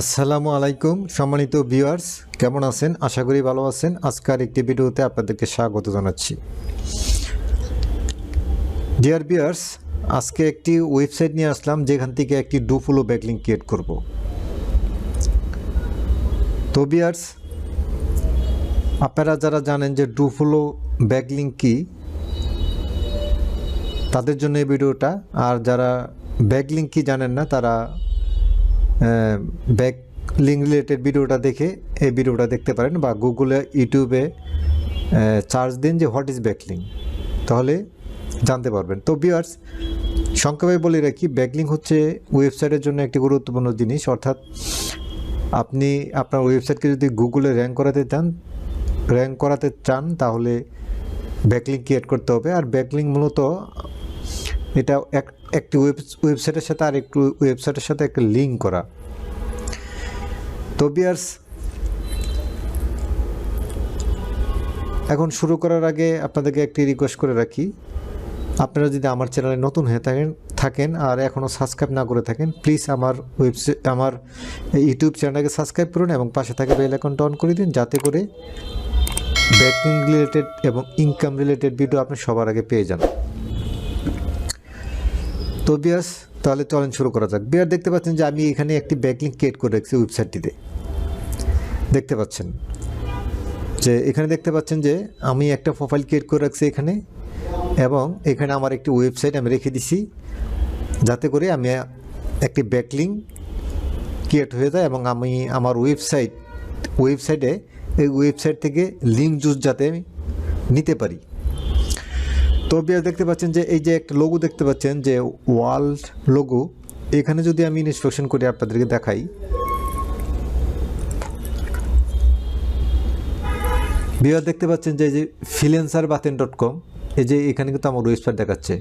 আসসালামু আলাইকুম, সম্মানিত ভিউয়ার্স, কেমন আছেন? আশা করি ভালো আছেন। আজকের একটি ভিডিওতে আপনাদেরকে স্বাগত জানাচ্ছি। ডিয়ার ভিউয়ার্স আজকে একটি ওয়েবসাইট নিয়ে আসলাম, যেখান থেকে একটি ডুফুলো ব্যাকলিং ক্রিয়েট করব। তো ভিউয়ার্স আপনারা যারা জানেন যে ডুফুলো ব্যাকলিং কি, তাদের জন্য এই ভিডিওটা। আর যারা ব্যাকলিং কি জানেন না, তারা ব্যাক লিঙ্ক রিলেটেড ভিডিওটা দেখে এই ভিডিওটা দেখতে পারেন বা গুগলে ইউটিউবে চার্জ দিন যে হোয়াট ইজ ব্যাকলিং তাহলে জানতে পারবেন। তো বিয়ার্স সংক্ষেপে বলে রাখি ব্যাকলিং হচ্ছে ওয়েবসাইটের জন্য একটি গুরুত্বপূর্ণ জিনিস। অর্থাৎ আপনি আপনার ওয়েবসাইটকে যদি গুগলে র্যাঙ্ক করাতে চান র্যাঙ্ক করাতে চান, তাহলে ব্যাকলিং ক্রিয়েট করতে হবে। আর ব্যাকলিং মূলত এটা এক একটি ওয়েব ওয়েবসাইটের সাথে আর একটু ওয়েবসাইটের সাথে একটা লিঙ্ক করা। তো বিয়ার্স এখন শুরু করার আগে আপনাদেরকে একটি রিকোয়েস্ট করে রাখি। আপনারা যদি আমার চ্যানেলে নতুন হয়ে থাকেন থাকেন আর এখনও সাবস্ক্রাইব না করে থাকেন প্লিজ আমার ওয়েবসাইট আমার ইউটিউব চ্যানেলকে সাবস্ক্রাইব করুন এবং পাশে থাকে বেল অ্যাকাউন্ট অন করে দিন, যাতে করে ব্যাকিং রিলেটেড এবং ইনকাম রিলেটেড ভিডিও আপনি সবার আগে পেয়ে যান। তো বিয়াস তাহলে চলেন শুরু করা যাক। বিয়ার দেখতে পাচ্ছেন যে আমি এখানে একটি ব্যাকলিং ক্রিয়েট করে রেখেছি ওয়েবসাইটটিতে। দেখতে পাচ্ছেন যে এখানে দেখতে পাচ্ছেন যে আমি একটা প্রোফাইল ক্রিয়েট করে রাখছি এখানে এবং এখানে আমার একটি ওয়েবসাইট আমি রেখে দিছি, যাতে করে আমি একটি ব্যাকলিং ক্রিয়েট হয়ে যায় এবং আমি আমার ওয়েবসাইট ওয়েবসাইটে এই ওয়েবসাইট থেকে লিঙ্ক জুস যাতে আমি নিতে পারি। তো বিয়ার দেখতে পাচ্ছেন যে এই যে একটা লোগো দেখতে পাচ্ছেন যে ওয়ার্ল্ড লোগো এখানে যদি আমি ইনস্ট্রাকশন করে আপনাদেরকে দেখাই। বিয়ার দেখতে পাচ্ছেন যে যে ফিলেন্সার বাতেন ডট কম এই যে এখানে কিন্তু আমার ওয়েবসাইট দেখাচ্ছে।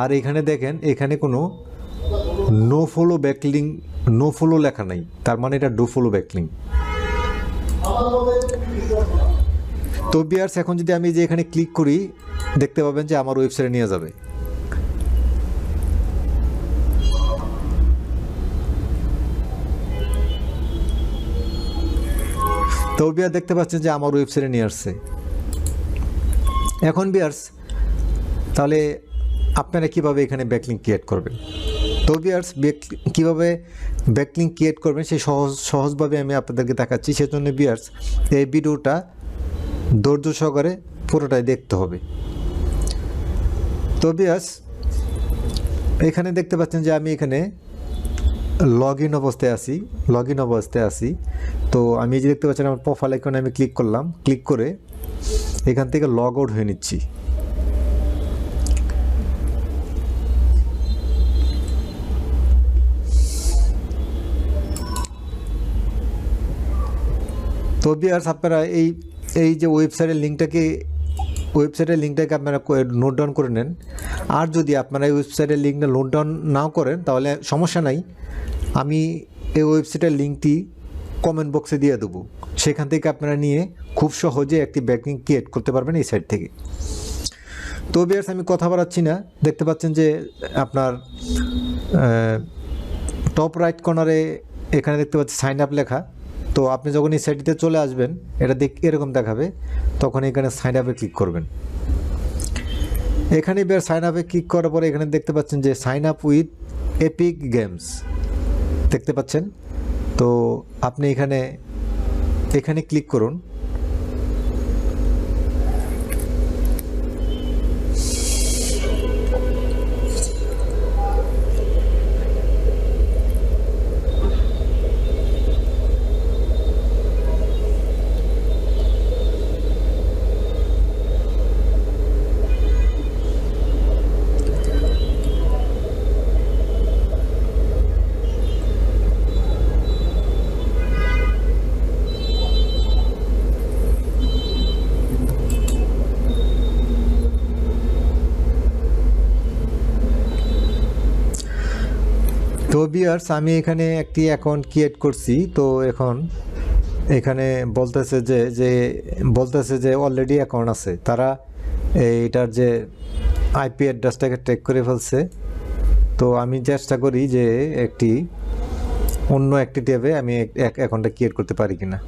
আর এখানে দেখেন, এখানে কোনো no follow backlink no follow লেখা নাই। তার মানে এটা ডো ফলো ব্যাকলিং তো বিয়ার্স, এখন যদি আমি যে এখানে ক্লিক করি, দেখতে পাবেন যে আমার ওয়েবসাইটে নিয়ে যাবে। তো বিয়ার দেখতে পাচ্ছেন যে আমার ওয়েবসাইটে নিয়ে আসছে। এখন বিয়ার্স, তাহলে আপনারা কীভাবে এখানে ব্যাকলিং ক্রিয়েট করবেন? তো বিয়ার্স কীভাবে ব্যাকলিং ক্রিয়েট করবেন, সেই সহজ, সহজভাবে আমি আপনাদেরকে দেখাচ্ছি। সেজন্য বিয়ার্স, এই ভিডিওটা ধৈর্য সহকারে পুরোটাই দেখতে হবে। তো বিয়াস, এখানে দেখতে পাচ্ছেন যে আমি এখানে লগ ইন অবস্থায় আছি লগ ইন অবস্থায় আসি তো আমি যে দেখতে পাচ্ছেন আমার প্রোফাইল আইকনে আমি ক্লিক করলাম ক্লিক করে এখান থেকে লগ আউট হয়ে নিচ্ছি। তো বিয়ার্স আপনারা এই এই যে ওয়েবসাইটের লিঙ্কটাকে ওয়েবসাইটের লিঙ্কটাকে আপনারা নোট ডাউন করে নেন। আর যদি আপনারা এই ওয়েবসাইটের লিঙ্কটা নোট ডাউন নাও করেন, তাহলে সমস্যা নাই। আমি এই ওয়েবসাইটের লিঙ্কটি কমেন্ট বক্সে দিয়ে দেবো। সেখান থেকে আপনারা নিয়ে খুব সহজে একটি ব্যাকিং ক্রিয়েট করতে পারবেন এই সাইট থেকে। তো বিয়ার্স আমি কথা বাড়াচ্ছি না। দেখতে পাচ্ছেন যে আপনার টপ রাইট কর্নারে এখানে দেখতে পাচ্ছি সাইন আপ লেখা। তো আপনি যখন এই সাইটটিতে চলে আসবেন, এটা দেখ, এরকম দেখাবে, তখন এখানে সাইন আপে ক্লিক করবেন। এখানে বের সাইন আপে ক্লিক করার পরে এখানে দেখতে পাচ্ছেন যে sign up with Epic Games দেখতে পাচ্ছেন? তো আপনি এখানে এখানে ক্লিক করুন। তো বিয়ার্স আমি এখানে একটি অ্যাকাউন্ট ক্রিয়েট করছি। তো এখন এখানে বলতেছে যে যে, বলতেছে যে অলরেডি অ্যাকাউন্ট আছে। তারা এইটার যে আইপি অ্যাড্রেসটাকে ট্রেক করে ফেলছে। তো আমি চেষ্টা করি যে একটি অন্য একটি ট্যাবে আমি অ্যাকাউন্টটা ক্রিয়েট করতে পারি কিনা।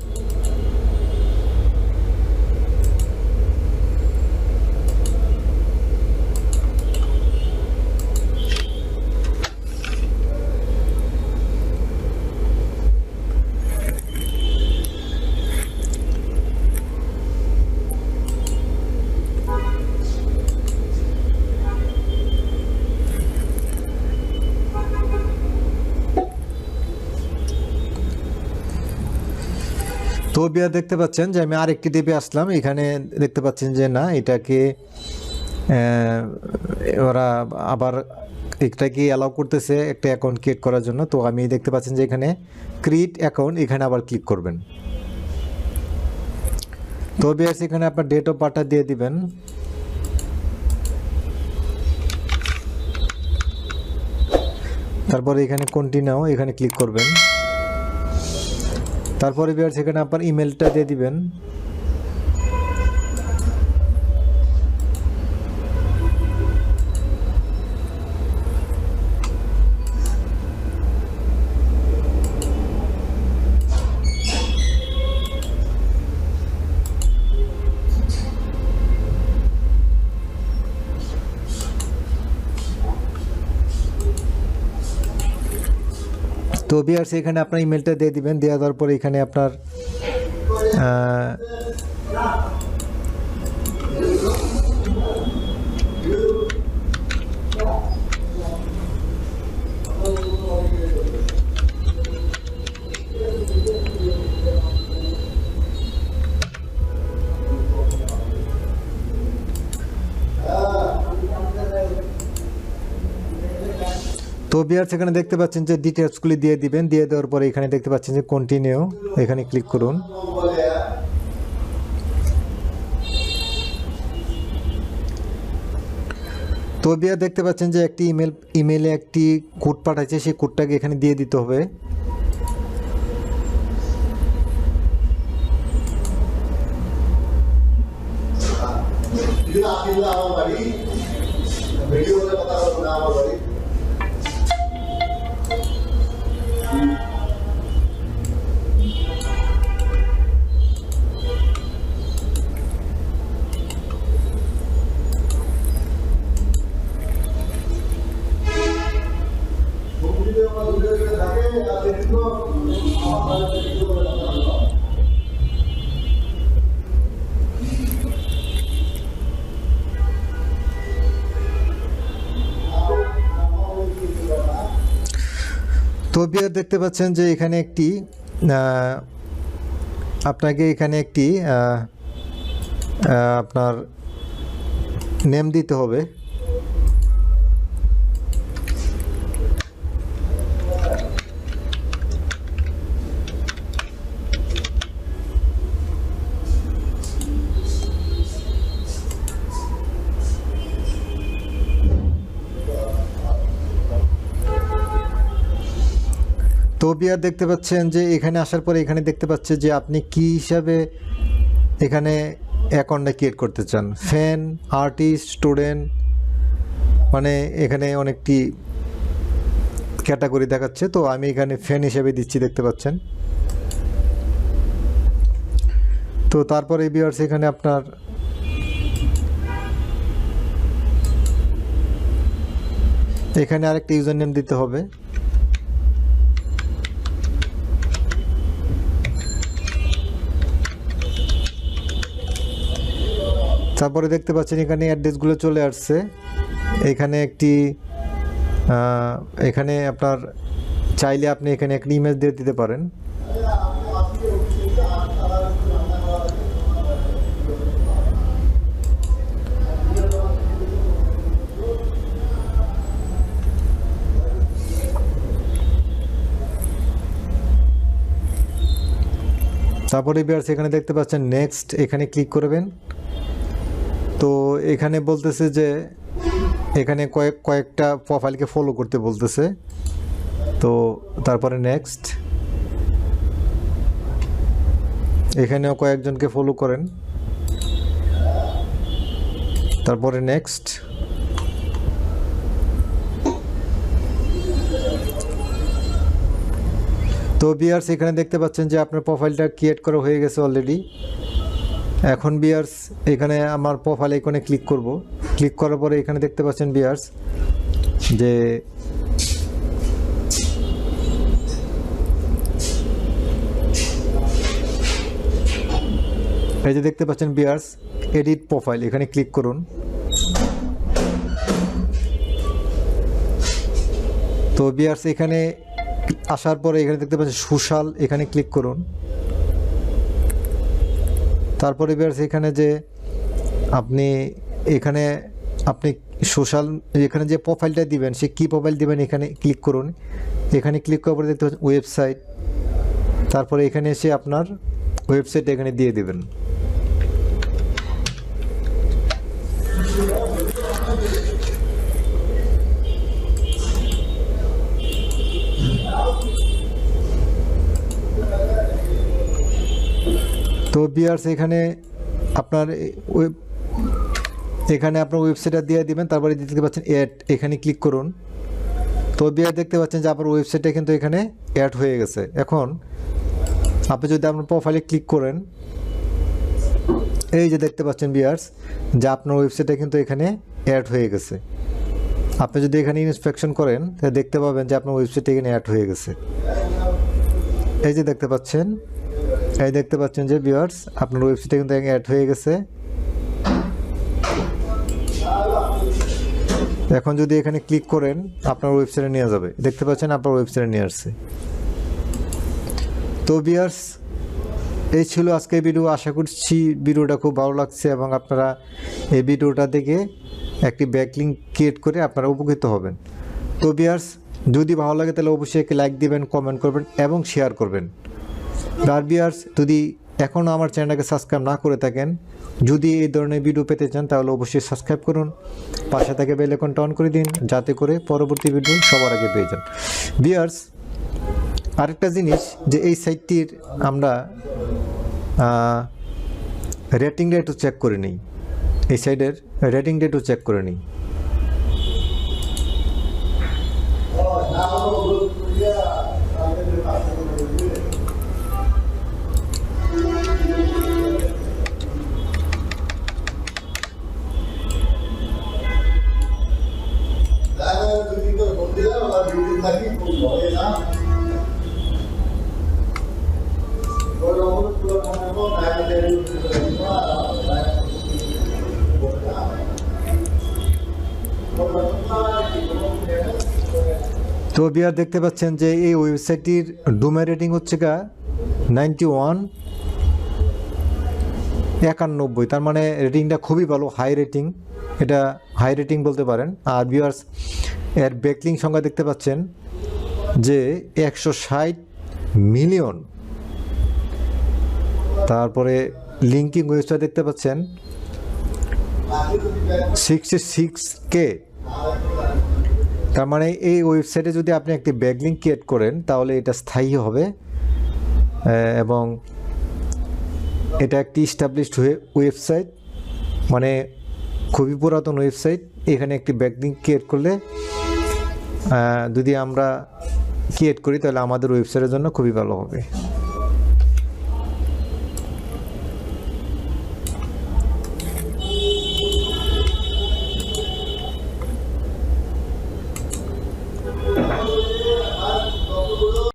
তো বিয়া দেখতে পাচ্ছেন যে আমি আরেকটি ট্যাবে আসলাম। এখানে দেখতে পাচ্ছেন যে না, এটাকে ওরা আবার এটাকে অ্যালাউ করতেছে একটা অ্যাকাউন্ট ক্রিয়েট করার জন্য। তো আমি দেখতে পাচ্ছেন যে এখানে ক্রিয়েট অ্যাকাউন্ট এখানে আবার ক্লিক করবেন। তো বিয়ার্স এখানে আপনার ডেট অফ বার্থটা দিয়ে দিবেন। তারপরে এখানে কন্টিনিউ এখানে ক্লিক করবেন। তারপরে বিয়ার সেখানে আপনার ইমেলটা দিয়ে দিবেন। তো বিয়ার্স এখানে আপনার ইমেলটা দিয়ে দিবেন দেওয়া দেওয়ার পরে এখানে আপনার তো বিয়ার্স এখানে দেখতে পাচ্ছেন যে ডিটেলসগুলি দিয়ে দিবেন। দিয়ে দেওয়ার পরে এখানে দেখতে পাচ্ছেন যে কন্টিনিউ এখানে ক্লিক করুন। তো বিয়ার দেখতে পাচ্ছেন যে একটি ইমেল ইমেলে একটি কোড পাঠাচ্ছে সেই কোডটাকে এখানে দিয়ে দিতে হবে। Hindi akin lang ako mali. Video na patawag Thank you. বিয়ার দেখতে পাচ্ছেন যে এখানে একটি আপনাকে এখানে একটি আপনার নেম দিতে হবে। তো বিয়ার দেখতে পাচ্ছেন যে এখানে আসার পরে এখানে দেখতে পাচ্ছে যে আপনি কি হিসাবে এখানে অ্যাকাউন্টটা ক্রিয়েট করতে চান। ফ্যান আর্টিস্ট স্টুডেন্ট মানে এখানে অনেকটি ক্যাটাগরি দেখাচ্ছে। তো আমি এখানে ফ্যান হিসেবে দিচ্ছি দেখতে পাচ্ছেন। তো তারপরে বিয়ার্স এখানে আপনার এখানে আরেকটা ইউজার নেম দিতে হবে। তারপরে দেখতে পাচ্ছেন এখানে অ্যাড্রেসগুলো চলে আসছে। এখানে একটি এখানে আপনার চাইলে আপনি এখানে একটি ইমেজ দিয়ে দিতে পারেন। তারপরে বিয়ার্স এখানে দেখতে পাচ্ছেন নেক্সট এখানে ক্লিক করবেন। তো এখানে বলতেছে যে, এখানে কয়েক, কয়েকটা প্রোফাইলকে ফলো করতে বলতেছে। তো তারপরে নেক্সট এখানেও কয়েকজনকে ফলো করেন। তারপরে নেক্সট তো বিয়ার্স এখানে দেখতে পাচ্ছেন যে আপনার প্রোফাইলটা ক্রিয়েট করা হয়ে গেছে অলরেডি এখন বিয়ার্স এখানে আমার প্রোফাইল আইকনে ক্লিক করব। ক্লিক করার পরে এখানে দেখতে পাচ্ছেন বিয়ার্স যে এই যে দেখতে পাচ্ছেন বিয়ার্স এডিট প্রোফাইল এখানে ক্লিক করুন। তো বিয়ার্স এখানে আসার পরে এখানে দেখতে পাচ্ছেন সুশাল, এখানে ক্লিক করুন। তারপরে বিয়ার্স এখানে যে আপনি এখানে আপনি সোশ্যাল এখানে যে প্রোফাইলটা দিবেন, সে কী প্রোফাইল দিবেন এখানে ক্লিক করুন। এখানে ক্লিক করার পরে দেখতে পাচ্ছেন ওয়েবসাইট তারপরে এখানে এসে আপনার ওয়েবসাইট এখানে দিয়ে দিবেন। বিয়ার্স এখানে আপনার ওয়েব এখানে আপনার ওয়েবসাইটটা দিয়ে দিবেন, তারপরে দেখতে পাচ্ছেন অ্যাড এখানে ক্লিক করুন। তো বিয়ার দেখতে পাচ্ছেন যে আপনার ওয়েবসাইটটা কিন্তু এখানে অ্যাড হয়ে গেছে। এখন আপনি যদি আপনার প্রোফাইলে ক্লিক করেন, এই যে দেখতে পাচ্ছেন বিয়ার্স যে আপনার ওয়েবসাইটটা কিন্তু এখানে অ্যাড হয়ে গেছে। আপনি যদি এখানে ইন্সপেকশন করেন, তাহলে দেখতে পাবেন যে আপনার ওয়েবসাইট এখানে অ্যাড হয়ে গেছে। এই যে দেখতে পাচ্ছেন এই দেখতে পাচ্ছেন যে ভিউয়ার্স, আপনার ওয়েবসাইটে কিন্তু অ্যাড হয়ে গেছে। এখন যদি এখানে ক্লিক করেন, আপনার ওয়েবসাইটে নিয়ে যাবে। দেখতে পাচ্ছেন আপনার ওয়েবসাইটে নিয়ে আসছে। তো ভিউয়ার্স, এই ছিল আজকে ভিডিও আশা করছি ভিডিওটা খুব ভালো লাগছে এবং আপনারা এই ভিডিওটা দেখে একটি ব্যাকলিং ক্রিয়েট করে আপনারা উপকৃত হবেন। তো ভিউয়ার্স, যদি ভালো লাগে তাহলে অবশ্যই একটি লাইক দিবেন কমেন্ট করবেন এবং শেয়ার করবেন। ডারবিয়ার্স যদি এখনও আমার চ্যানেলটাকে সাবস্ক্রাইব না করে থাকেন, যদি এই ধরনের ভিডিও পেতে চান, তাহলে অবশ্যই সাবস্ক্রাইব করুন। পাশে থেকে বেল আইকনটা অন করে দিন, যাতে করে পরবর্তী ভিডিও সবার আগে পেয়ে যান। বিয়ার্স আরেকটা জিনিস যে এই সাইটটির আমরা রেটিংটা একটু চেক করে নিই। এই সাইডের রেটিংটা একটু চেক করে নিই। ডিউটি থাকি খুব ভয়ে না। তো বিয়ার দেখতে পাচ্ছেন যে এই ওয়েবসাইটটির ডোমের রেটিং হচ্ছে গা নাইনটি ওয়ান একানব্বই, তার মানে রেটিংটা খুবই ভালো হাই রেটিং এটা হাই রেটিং বলতে পারেন। আর বিয়ার্স এর ব্যাকলিং সংখ্যা দেখতে পাচ্ছেন যে একশো ষাট মিলিয়ন তারপরে লিঙ্কিং ওয়েবসাইট দেখতে পাচ্ছেন সিক্সটি সিক্স কে তার মানে এই ওয়েবসাইটে যদি আপনি একটি ব্যাকলিং ক্রিয়েট করেন, তাহলে এটা স্থায়ী হবে। এবং এটা একটি স্টাবলিশড ওয়েবসাইট মানে খুবই পুরাতন ওয়েবসাইট এখানে একটি ব্যাকলিঙ্ক ক্রিয়েট করলে যদি আমরা ক্রিয়েট করি, তাহলে আমাদের ওয়েবসাইটের জন্য খুবই ভালো হবে।